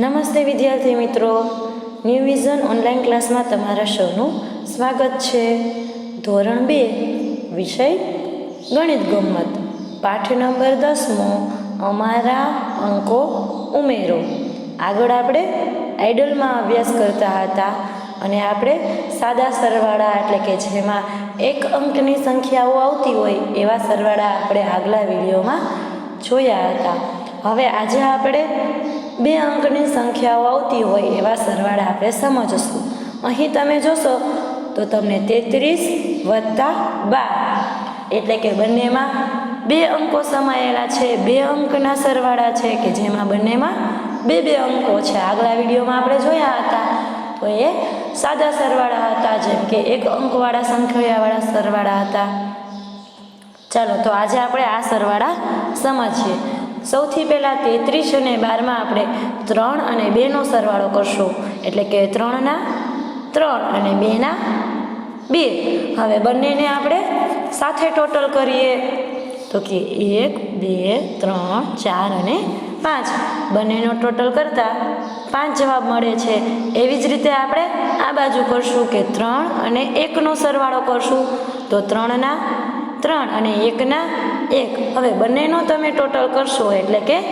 નમસ્તે વિદ્યાર્થી મિત્રો. ન્યૂ વિઝન ઓનલાઈન ક્લાસમાં તમારા સૌનું સ્વાગત છે. ધોરણ બે, વિષય ગણિત ગમ્મત પાઠ નંબર દસમો, અમારા અંકો ઉમેરો. આગળ આપણે આઇડલમાં અભ્યાસ કરતા હતા અને આપણે સાદા સરવાળા એટલે કે જેમાં એક અંકની સંખ્યાઓ આવતી હોય એવા સરવાળા આપણે આગલા વિડીયોમાં જોયા હતા. હવે આજે આપણે બે અંકની સંખ્યાઓ આવતી હોય એવા સરવાળા આપણે સમજશું. અહીં તમે જોશો, તો તમને તેત્રીસ વત્તા બાર. એટલે કે બંનેમાં બે અંકો સમાયેલા છે. બે અંકના સરવાળા છે કે જેમાં બંનેમાં બે બે અંકો છે. આગલા વિડીયોમાં આપણે જોયા હતા. તો એ સાદા સરવાળા હતા, જેમ કે એક અંકવાળા સંખ્યાવાળા સરવાળા હતા. ચાલો, તો આજે આપણે આ સરવાળા સમજીએ. સૌથી પહેલાં તેત્રીસ અને બારમાં આપણે ત્રણ અને બેનો સરવાળો કરશું. એટલે કે ત્રણના ત્રણ અને બેના બે. હવે બંનેને આપણે સાથે ટોટલ કરીએ. તો કે એક, બે, ત્રણ, ચાર અને પાંચ. બંનેનો ટોટલ કરતાં પાંચ જવાબ મળે છે. એવી જ રીતે આપણે આ બાજુ કરશું કે ત્રણ અને એકનો સરવાળો કરશું. તો ત્રણના ત્રણ અને એકના એક. હવે બંનેનો તમે ટોટલ કરશો એટલે કે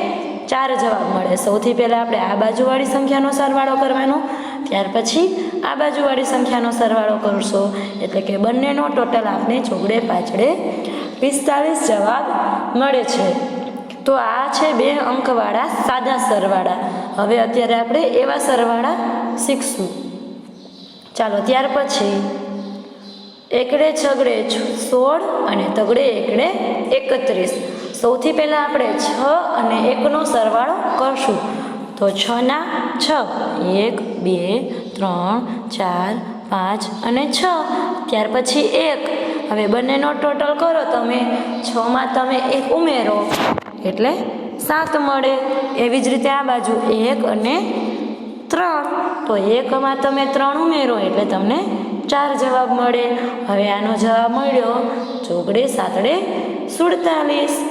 ચાર જવાબ મળે. સૌથી પહેલાં આપણે આ બાજુવાળી સંખ્યાનો સરવાળો કરવાનો, ત્યાર પછી આ બાજુવાળી સંખ્યાનો સરવાળો કરશો. એટલે કે બંનેનો ટોટલ આપણે ચોગડે પાછળે પિસ્તાળીસ જવાબ મળે છે. તો આ છે બે અંકવાળા સાદા સરવાળા. હવે અત્યારે આપણે એવા સરવાળા શીખશું. ચાલો, ત્યાર પછી એકડે છગડે સોળ અને તગડે એકડે એકત્રીસ. સૌથી પહેલાં આપણે છ અને એકનો સરવાળો કરશું. તો છના છ, એક, બે, ત્રણ, ચાર, પાંચ અને છ. ત્યાર પછી એક. હવે બંનેનો ટોટલ કરો તમે. છમાં તમે એક ઉમેરો. એટલે સાત મળે. એવી જ રીતે આ બાજુ એક અને ત્રણ. તો એકમાં તમે ત્રણ ઉમેરો એટલે તમને ચાર જવાબ મળે. હવે આનો જવાબ મળ્યો ચોગડે સાતડે સુડતાલીસ.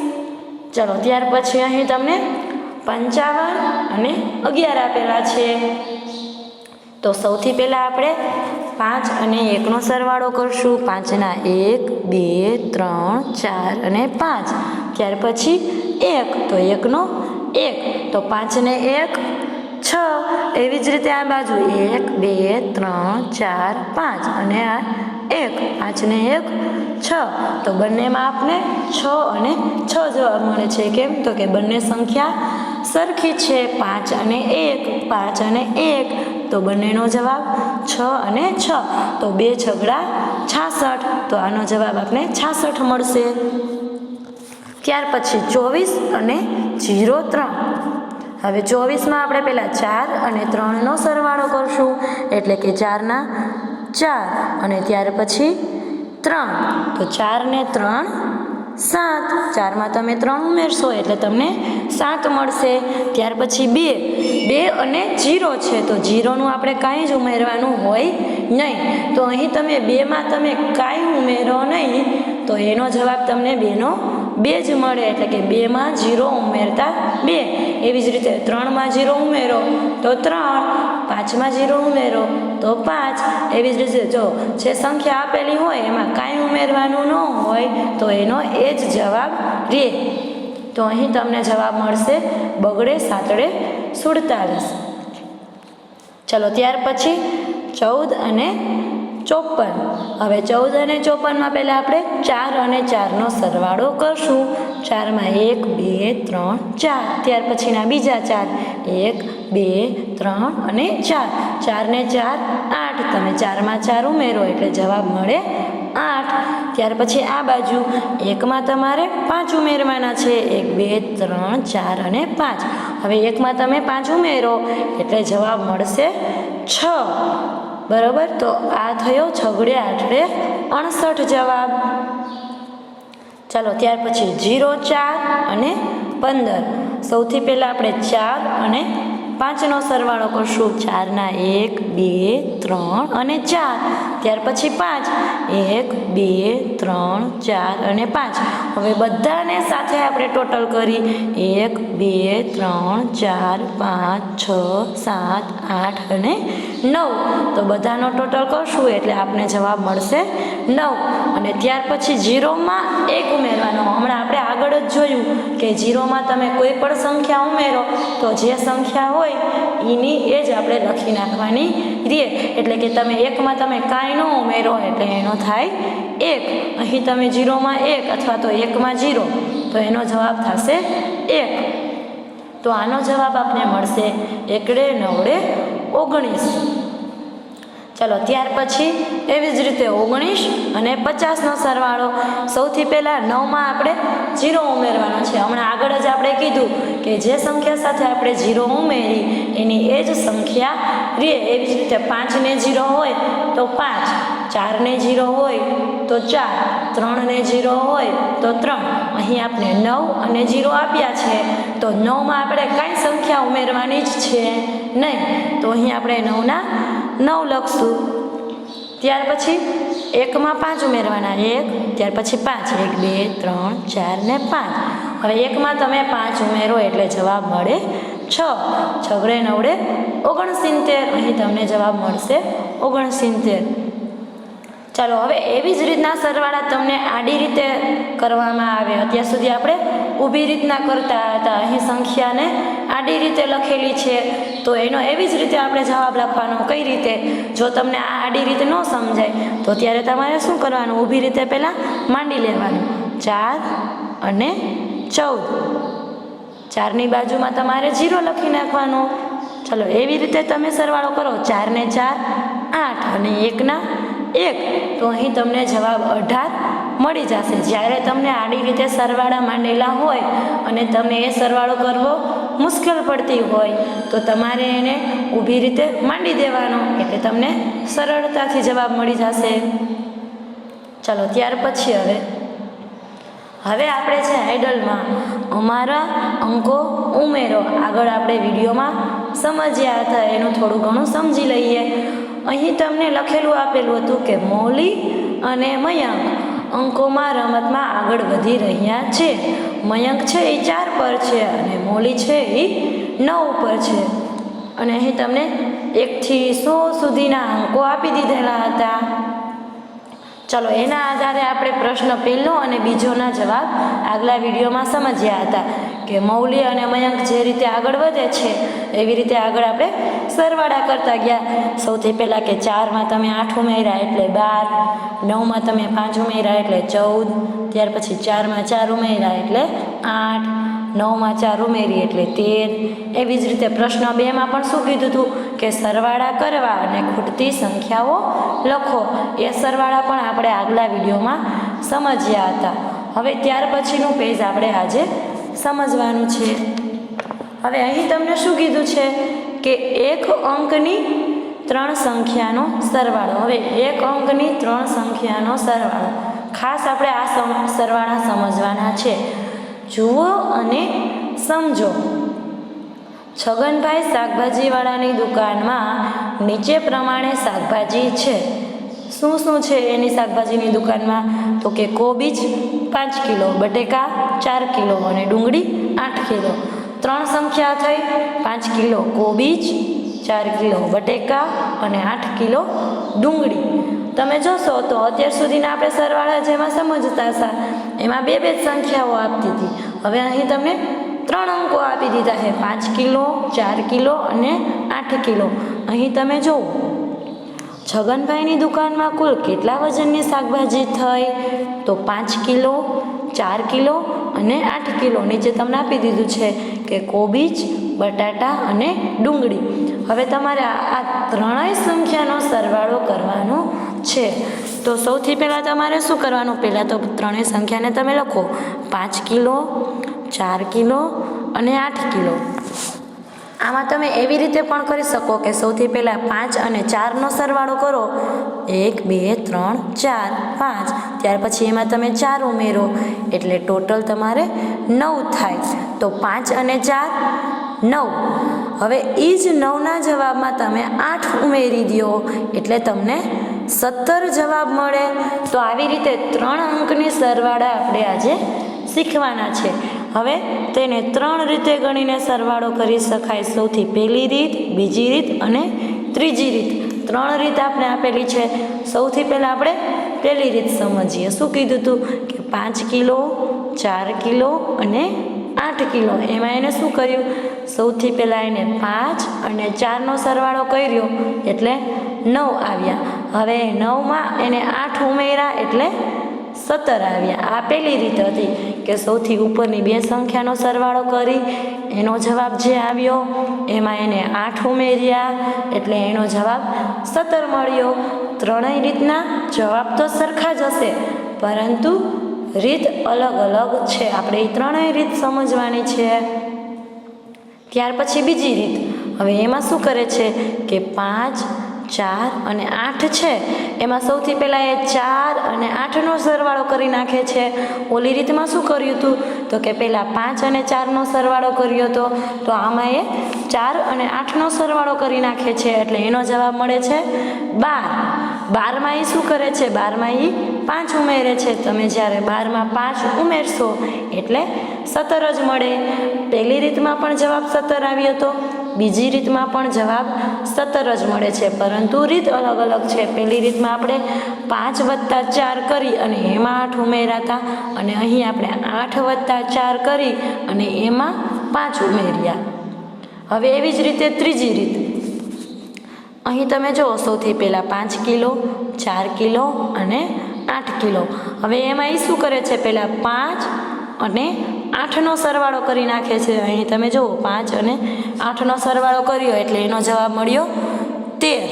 ચલો, ત્યાર પછી અહીં તમને પંચાવન અને અગિયાર આપેલા છે. તો સૌથી પહેલાં આપણે પાંચ અને એકનો સરવાળો કરશું. પાંચના એક, બે, ત્રણ, ચાર અને પાંચ. ત્યાર પછી એક, તો એકનો એક. તો પાંચને એક છ. એવી જ રીતે આ બાજુ એક, બે, ત્રણ, ચાર, પાંચ અને આ એક. પાંચને એક, છ. તો બંનેમાં આપને છ અને છ જવાબ મળે છે કેમ? તો કે બંને સંખ્યા સરખી છે. પાંચ અને એક, પાંચ અને એક. તો બંનેનો જવાબ છ અને છ. તો બે છગડા છાસઠ. તો આનો જવાબ આપને છાસઠ મળશે. ત્યાર પછી ચોવીસ અને જીરો ત્રણ. હવે ચોવીસમાં આપણે પહેલાં ચાર અને ત્રણનો સરવાળો કરશું. એટલે કે ચારના ચાર અને ત્યાર પછી ત્રણ. તો ચાર ને ત્રણ, સાત. ચારમાં તમે ત્રણ ઉમેરશો એટલે તમને સાત મળશે. ત્યાર પછી બે. બે અને જીરો છે, તો જીરોનું આપણે કાંઈ જ ઉમેરવાનું હોય નહીં. તો અહીં તમે બેમાં તમે કાંઈ ઉમેરો નહીં, તો એનો જવાબ તમને બેનો બે જ મળે. એટલે કે બેમાં જીરો ઉમેરતા બે. એવી જ રીતે ત્રણમાં જીરો ઉમેરો, તો ત્રણ, પાંચમાં જીરો ઉમેરો, તો પાંચ. એવી જ રીતે જો જે સંખ્યા આપેલી હોય એમાં કાંઈ ઉમેરવાનું ન હોય, તો એનો એ જ જવાબ રહે તો અહીં તમને જવાબ મળશે બગડે સાતડે સુડતાલીસ. ચલો, ત્યાર પછી ચૌદ અને ચોપન. હવે ચૌદ અને ચોપનમાં પહેલાં આપણે ચાર અને ચારનો સરવાળો કરશું. ચારમાં એક, બે, ત્રણ, ચાર. ત્યાર પછીના બીજા ચાર. એક, બે, ત્રણ અને ચાર. ચારને ચાર, આઠ. તમે ચારમાં ચાર ઉમેરો એટલે જવાબ મળે આઠ. ત્યાર પછી આ બાજુ એકમાં તમારે પાંચ ઉમેરવાના છે. એક, બે, ત્રણ, ચાર અને પાંચ. હવે એકમાં તમે પાંચ ઉમેરો એટલે જવાબ મળશે છ. બરાબર? તો આ થયો છગડે આઠડે અણસઠ જવાબ. ચાલો ત્યાર પછી જીરો ચાર અને પંદર. સૌથી પહેલાં આપણે ચાર અને પાંચનો સરવાળો કરશું. ચારના એક, બે, ત્રણ અને ચાર. ત્યાર પછી પાંચ. એક, બે, ત્રણ, ચાર અને પાંચ. હવે બધાને સાથે આપણે ટોટલ કરી. એક, બે, ત્રણ, ચાર, પાંચ, છ, સાત, આઠ અને નવ. તો બધાનો ટોટલ કરશું એટલે આપને જવાબ મળશે નવ. અને ત્યાર પછી જીરોમાં એક ઉમેરવાનો. હમણાં આપણે આગળ જ જોયું કે જીરોમાં તમે કોઈ પણ સંખ્યા ઉમેરો તો જે સંખ્યા હોય એની એ જ આપણે લખી નાખવાની રીએ એટલે કે તમે એકમાં તમે કાંઈ ન ઉમેરો, એટલે એનો થાય એક. અહીં તમે જીરોમાં એક અથવા તો એકમાં જીરો, તો એનો જવાબ થશે એક. તો આનો જવાબ આપને મળશે એકડે નવડે ઓગણીસ. ચલો, ત્યાર પછી એવી જ રીતે ઓગણીસ અને પચાસનો સરવાળો. સૌથી પહેલાં નવમાં આપણે જીરો ઉમેરવાનો છે. હમણાં આગળ જ આપણે કીધું કે જે સંખ્યા સાથે આપણે જીરો ઉમેરી, એની એ જ સંખ્યા રે એવી જ રીતે પાંચને જીરો હોય તો પાંચ, ચારને જીરો હોય તો ચાર, ત્રણને જીરો હોય તો ત્રણ. અહીં આપણે નવ અને જીરો આપ્યા છે. તો નવમાં આપણે કાંઈ સંખ્યા ઉમેરવાની જ છે નહીં. તો અહીં આપણે નવના નવ લખશું. ત્યાર પછી એકમાં પાંચ ઉમેરવાના. એક, ત્યાર પછી પાંચ. એક, બે, ત્રણ, ચાર ને પાંચ. હવે એકમાં તમે પાંચ ઉમેરો એટલે જવાબ મળે છ. છગડે નવડે ઓગણસિત્તેર. અહીં તમને જવાબ મળશે ઓગણસિત્તેર. ચાલો, હવે એવી જ રીતના સરવાળા તમને આડી રીતે કરવામાં આવે અત્યાર સુધી આપણે ઊભી રીતના કરતા હતા. અહીં સંખ્યાને આડી રીતે લખેલી છે. તો એનો એવી જ રીતે આપણે જવાબ લખવાનો. કઈ રીતે? જો તમને આ આડી રીતે ન સમજાય, તો ત્યારે તમારે શું કરવાનું? ઊભી રીતે પહેલાં માંડી લેવાનું. ચાર અને ચૌદ. ચારની બાજુમાં તમારે જીરો લખી નાખવાનો. ચલો, એવી રીતે તમે સરવાળો કરો. ચારને ચાર, આઠ અને એકના એક. તો અહીં તમને જવાબ અઢાર મળી જશે. જ્યારે તમને આડી રીતે સરવાળા માંડેલા હોય અને તમે એ સરવાળો કરવો મુશ્કેલ પડતી હોય, તો તમારે એને ઊભી રીતે માંડી દેવાનો. એટલે તમને સરળતાથી જવાબ મળી જશે. ચાલો, ત્યાર પછી હવે. હવે આપણે છે આઇડલમાં અમારા અંકો ઉમેરો. આગળ આપણે વિડીયોમાં સમજ્યા હતા, એનું થોડું ઘણું સમજી લઈએ. અહીં તમને લખેલું આપેલું હતું કે મૌલી અને મયંક અંકોમાં રમતમાં આગળ વધી રહ્યા છે. મયંક છે એ ચાર પર છે અને મોલી છે એ નવ પર છે. અને અહીં તમને એકથી સો સુધીના અંકો આપી દીધેલા હતા. ચલો, એના આધારે આપણે પ્રશ્ન પહેલો અને બીજોના જવાબ આગલા વિડીયોમાં સમજ્યા હતા. કે મૌલી અને મયંક જે રીતે આગળ વધે છે, એવી રીતે આગળ આપણે સરવાળા કરતા ગયા. સૌથી પહેલાં કે ચારમાં તમે આઠ ઉમેર્યા એટલે બાર, નવમાં તમે પાંચ ઉમેર્યા એટલે ચૌદ, ત્યાર પછી ચારમાં ચાર ઉમેર્યા એટલે આઠ, નવમાં ચાર ઉમેરી એટલે તેર. એવી જ રીતે પ્રશ્ન બેમાં પણ શું કીધું હતું? કે સરવાળા કરવા અને ખૂટતી સંખ્યાઓ લખો. એ સરવાળા પણ આપણે આગલા વિડીયોમાં સમજ્યા હતા. હવે ત્યાર પછીનું પેજ આપણે આજે સમજવાનું છે. હવે અહીં તમને શું કીધું છે કે એક અંકની ત્રણ સંખ્યાનો સરવાળો. હવે એક અંકની ત્રણ સંખ્યાનો સરવાળો. ખાસ આપણે આ સરવાળા સમજવાના છે. જુઓ અને સમજો. છગનભાઈ શાકભાજીવાળાની દુકાનમાં નીચે પ્રમાણે શાકભાજી છે. શું શું છે એની શાકભાજીની દુકાનમાં? તો કે કોબીજ પાંચ કિલો, બટેકા ચાર કિલો અને ડુંગળી આઠ કિલો. ત્રણ સંખ્યા થઈ, પાંચ કિલો કોબીજ, ચાર કિલો બટેકા અને આઠ કિલો ડુંગળી. તમે જોશો તો અત્યાર સુધીના આપણે સરવાળા જેમાં સમજતા હતા. એમાં બે બે જ સંખ્યાઓ આપતી હતી. હવે અહીં તમને ત્રણ અંકો આપી દીધા છે. પાંચ કિલો, ચાર કિલો અને આઠ કિલો. અહીં તમે જુઓ. છગનભાઈની દુકાનમાં કુલ કેટલા વજનની શાકભાજી થઈ? તો પાંચ કિલો, ચાર કિલો અને આઠ કિલો નીચે તમને આપી દીધું છે કે કોબીજ, બટાટા અને ડુંગળી. હવે તમારે આ ત્રણેય સંખ્યાનો સરવાળો કરવાનો છે. તો સૌથી પહેલાં તમારે શું કરવાનું? પહેલાં તો ત્રણેય સંખ્યાને તમે લખો. પાંચ કિલો, ચાર કિલો અને આઠ કિલો. આમાં તમે એવી રીતે પણ કરી શકો કે સૌથી પહેલાં પાંચ અને ચારનો સરવાળો કરો. એક, બે, ત્રણ, ચાર, પાંચ. ત્યાર પછી એમાં તમે ચાર ઉમેરો. એટલે ટોટલ તમારે નવ થાય. તો પાંચ અને ચાર, નવ. હવે એ જ નવના જવાબમાં તમે આઠ ઉમેરી દો એટલે તમને સત્તર જવાબ મળે. તો આવી રીતે ત્રણ અંકની સરવાળા આપણે આજે શીખવાના છે. હવે તેને ત્રણ રીતે ગણીને સરવાળો કરી શકાય. સૌથી પહેલી રીત, બીજી રીત અને ત્રીજી રીત. ત્રણ રીત આપણે આપેલી છે. સૌથી પહેલાં આપણે પહેલી રીત સમજીએ. શું કીધું હતું કે પાંચ કિલો, ચાર કિલો અને આઠ કિલો. એમાં એને શું કર્યું? સૌથી પહેલાં એને પાંચ અને ચારનો સરવાળો કર્યો એટલે નવ આવ્યા. હવે નવમાં એને આઠ ઉમેર્યા એટલે સત્તર આવ્યા. આ પહેલી રીત હતી. કે સૌથી ઉપરની બે સંખ્યાનો સરવાળો કરી, એનો જવાબ જે આવ્યો, એમાં એને આઠ ઉમેર્યા, એટલે એનો જવાબ સત્તર મળ્યો. ત્રણેય રીતના જવાબ તો સરખા જ હશે, પરંતુ રીત અલગ અલગ છે. આપણે એ ત્રણેય રીત સમજવાની છે. ત્યાર પછી બીજી રીત. હવે એમાં શું કરે છે કે પાંચ ચાર અને આઠ છે. એમાં સૌથી પહેલાં એ ચાર અને આઠનો સરવાળો કરી નાખે છે. ઓલી રીતમાં શું કર્યું હતું તો કે પહેલાં પાંચ અને ચારનો સરવાળો કર્યો હતો તો આમાં એ ચાર અને આઠનો સરવાળો કરી નાખે છે. એટલે એનો જવાબ મળે છે બાર. બારમાં એ શું કરે છે? બારમાં એ પાંચ ઉમેરે છે. તમે જ્યારે બારમાં પાંચ ઉમેરશો, એટલે સત્તર જ મળે. પહેલી રીતમાં પણ જવાબ સત્તર આવ્યો હતો બીજી રીતમાં પણ જવાબ સત્તર જ મળે છે, પરંતુ રીત અલગ અલગ છે. પહેલી રીતમાં આપણે પાંચ વત્તા ચાર કરી અને એમાં આઠ ઉમેરાતા અને અહીં આપણે આઠ વત્તા ચાર કરી અને એમાં પાંચ ઉમેર્યા. હવે એવી જ રીતે ત્રીજી રીત. અહીં તમે જુઓ, સૌથી પહેલાં પાંચ કિલો, ચાર કિલો અને આઠ કિલો. હવે એમાં એ શું કરે છે? પહેલાં પાંચ અને આઠનો સરવાળો કરી નાખે છે. અહીં તમે જુઓ, પાંચ અને આઠનો સરવાળો કર્યો એટલે એનો જવાબ મળ્યો તેર.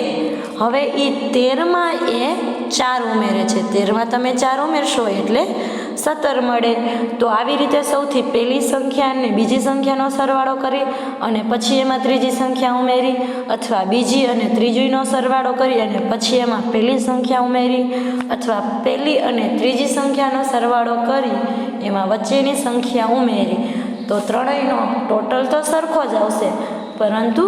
હવે એ તેરમાં એ ચાર ઉમેરે છે. તેરમાં તમે ચાર ઉમેરશો એટલે સત્તર મળે. તો આવી રીતે સૌથી પહેલી સંખ્યાને બીજી સંખ્યાનો સરવાળો કરી અને પછી એમાં ત્રીજી સંખ્યા ઉમેરી અથવા બીજી અને ત્રીજીનો સરવાળો કરી અને પછી એમાં પહેલી સંખ્યા ઉમેરી અથવા પહેલી અને ત્રીજી સંખ્યાનો સરવાળો કરી એમાં વચ્ચેની સંખ્યા ઉમેરી. તો ત્રણેયનો ટોટલ તો સરખો જ આવશે. પરંતુ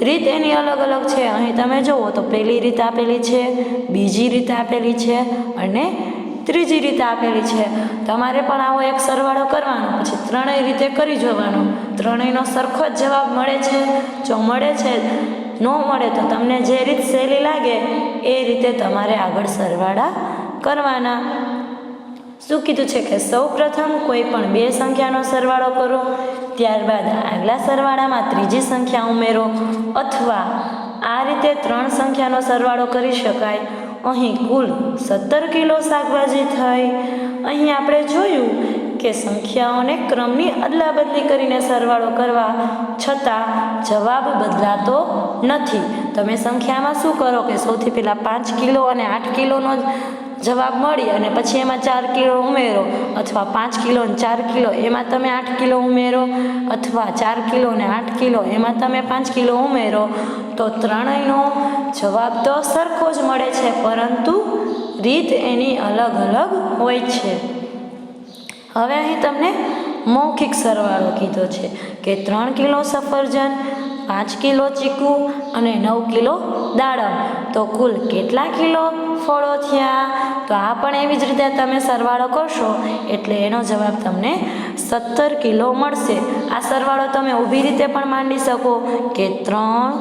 રીત એની અલગ અલગ છે. અહીં તમે જુઓ તો પહેલી રીત આપેલી છે, બીજી રીત આપેલી છે અને ત્રીજી રીતે આપેલી છે. તમારે પણ આવો એક સરવાળો કરવાનો, પછી ત્રણેય રીતે કરી જોવાનો. ત્રણેયનો સરખો જ જવાબ મળે છે. જો મળે છે, ન મળે તો તમને જે રીત સહેલી લાગે, એ રીતે તમારે આગળ સરવાળા કરવાના. શું કીધું છે કે સૌ પ્રથમ કોઈ પણ બે સંખ્યાનો સરવાળો કરો, ત્યારબાદ આગલા સરવાળામાં ત્રીજી સંખ્યા ઉમેરો, અથવા આ રીતે ત્રણ સંખ્યાનો સરવાળો કરી શકાય. અહીં કુલ સત્તર કિલો શાકભાજી થઈ. અહીં આપણે જોયું કે સંખ્યાઓને ક્રમની અદલાબદલી કરીને સરવાળો કરવા છતાં જવાબ બદલાતો નથી. તમે સંખ્યામાં શું કરો કે સૌથી પહેલાં પાંચ કિલો અને આઠ કિલોનો જવાબ મળી અને પછી એમાં ચાર કિલો ઉમેરો અથવા પાંચ કિલો અને ચાર કિલો, એમાં તમે આઠ કિલો ઉમેરો અથવા ચાર કિલો અને આઠ કિલો, એમાં તમે પાંચ કિલો ઉમેરો, તો ત્રણેયનો જવાબ તો સરખો જ મળે છે, પરંતુ રીત એની અલગ અલગ હોય છે. હવે અહીં તમને મૌખિક સરવાળો કીધો છે કે ત્રણ કિલો સફરજન, પાંચ કિલો ચીકુ અને નવ કિલો દાડમ. તો કુલ કેટલા કિલો? ફળો થયા, તો આ પણ એવી જ રીતે તમે સરવાળો કરશો, એટલે એનો જવાબ તમને સત્તર કિલો મળશે. આ સરવાળો તમે ઊભી રીતે પણ માંડી શકો કે ત્રણ,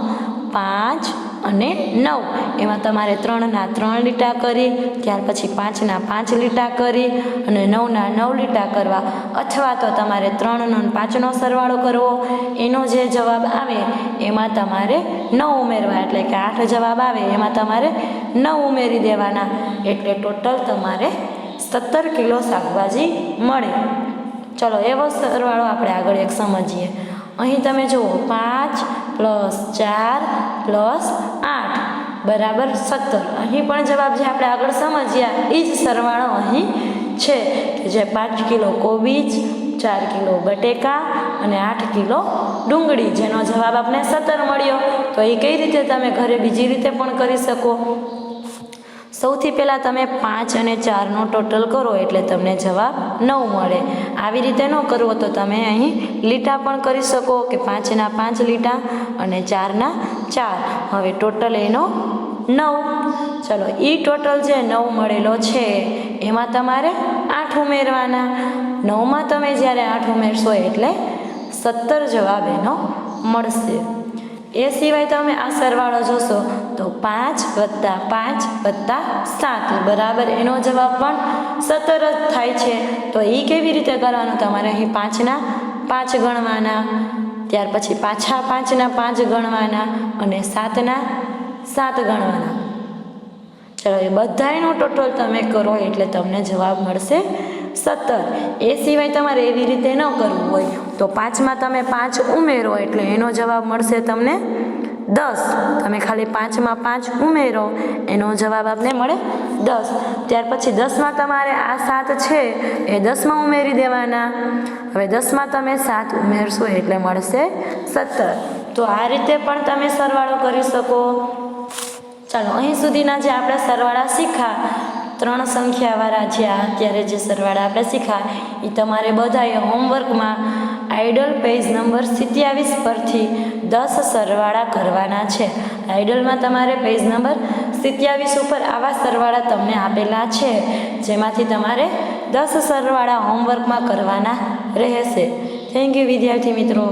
પાંચ અને નવ. એમાં તમારે ત્રણના ત્રણ લીટા કરી, ત્યાર પછી પાંચના પાંચ લીટા કરી અને નવના નવ લીટા કરવા. અથવા તો તમારે ત્રણનો પાંચનો સરવાળો કરવો. એનો જે જવાબ આવે, એમાં તમારે નવ ઉમેરવા, એટલે કે આઠ જવાબ આવે, એમાં તમારે નવ ઉમેરી દેવાના. એટલે ટોટલ તમારે સત્તર કિલો શાકભાજી મળે. ચલો, એવો સરવાળો આપણે આગળ એક સમજીએ. અહીં તમે જુઓ, પાંચ પ્લસ ચાર પ્લસ આઠ. બરાબર સત્તર. અહીં પણ જવાબ જે આપણે આગળ સમજ્યા, એ જ સરવાળો અહીં છે કે જે પાંચ કિલો કોબીજ, ચાર કિલો બટેકા અને આઠ કિલો ડુંગળી. જેનો જવાબ આપણે સત્તર મળ્યો. તો એ કઈ રીતે તમે ઘરે બીજી રીતે પણ કરી શકો? સૌથી પહેલાં તમે પાંચ અને ચારનો ટોટલ કરો એટલે તમને જવાબ નવ મળે. આવી રીતે ન કરવો તો તમે અહીં લીટા પણ કરી શકો કે પાંચના પાંચ લીટા અને ચારના ચાર. હવે ટોટલ એનો નવ. ચલો એ ટોટલ જે નવ મળેલો છે, એમાં તમારે આઠ ઉમેરવાના. નવમાં તમે જ્યારે આઠ ઉમેરશો એટલે સત્તર જવાબ એનો મળશે. એ સિવાય તમે આ સરવાળો જોશો તો પાંચ વત્તા પાંચ વત્તા સાત. બરાબર? એનો જવાબ પણ સત્તર જ થાય છે. તો એ કેવી રીતે કરવાનું? તમારે અહીં પાંચના પાંચ ગણવાના, ત્યાર પછી પાછા પાંચના પાંચ ગણવાના અને સાતના સાત ગણવાના. ચલો, એ બધાયનો ટોટલ તમે કરો એટલે તમને જવાબ મળશે સત્તર એ સિવાય તમારે એવી રીતે ન કરવું હોય. તો પાંચમાં તમે પાંચ ઉમેરો એટલે એનો જવાબ મળશે તમને દસ. તમે ખાલી પાંચમાં પાંચ ઉમેરો. એનો જવાબ આપને મળે દસ. ત્યાર પછી દસમાં તમારે આ સાત છે, એ દસમાં ઉમેરી દેવાના. હવે દસમાં તમે સાત ઉમેરશો એટલે મળશે સત્તર. તો આ રીતે પણ તમે સરવાળો કરી શકો. ચાલો, અહીં સુધીના જે આપણે સરવાળા શીખા ત્રણ સંખ્યાવાળા જે અત્યારે જે સરવાળા આપણે શીખા એ તમારે બધાએ હોમવર્કમાં આઈડલ પેજ નંબર સિત્યાવીસ પરથી દસ સરવાળા કરવાના છે. આઈડલમાં તમારે પેજ નંબર સિત્યાવીસ ઉપર આવા સરવાળા તમને આપેલા છે, જેમાંથી તમારે દસ સરવાળા હોમવર્કમાં કરવાના રહેશે. થેન્ક યુ વિદ્યાર્થી મિત્રો.